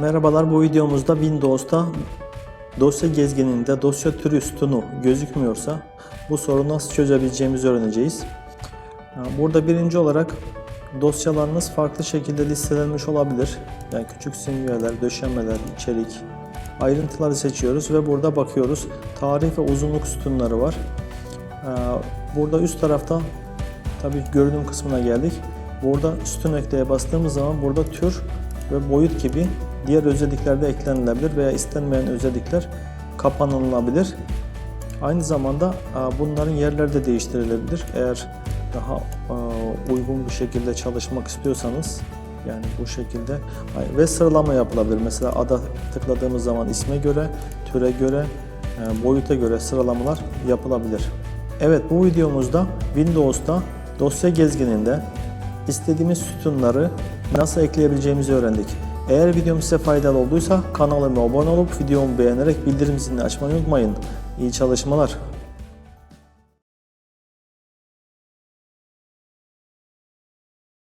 Merhabalar bu videomuzda Windows'ta dosya gezgininde dosya türü sütunu gözükmüyorsa bu sorunu nasıl çözebileceğimizi öğreneceğiz. Burada birinci olarak dosyalarınız farklı şekilde listelenmiş olabilir. Yani küçük simgeler, döşemeler, içerik, ayrıntıları seçiyoruz ve burada bakıyoruz. Tarih ve uzunluk sütunları var. Burada üst tarafta tabii görünüm kısmına geldik. Burada sütun ekleye bastığımız zaman burada tür ve boyut gibi diğer özellikler de eklenilebilir veya istenmeyen özellikler kapanılabilir. Aynı zamanda e, bunların yerleri de değiştirilebilir. Eğer daha e, uygun bir şekilde çalışmak istiyorsanız yani bu şekilde ve sıralama yapılabilir. Mesela ada tıkladığımız zaman isme göre, türe göre, e, boyuta göre sıralamalar yapılabilir. Evet bu videomuzda Windows'ta dosya gezgininde istediğimiz sütunları nasıl ekleyebileceğimizi öğrendik. Eğer videom size faydalı olduysa kanalıma abone olup videomu beğenerek bildirim zilini açmayı unutmayın. İyi çalışmalar.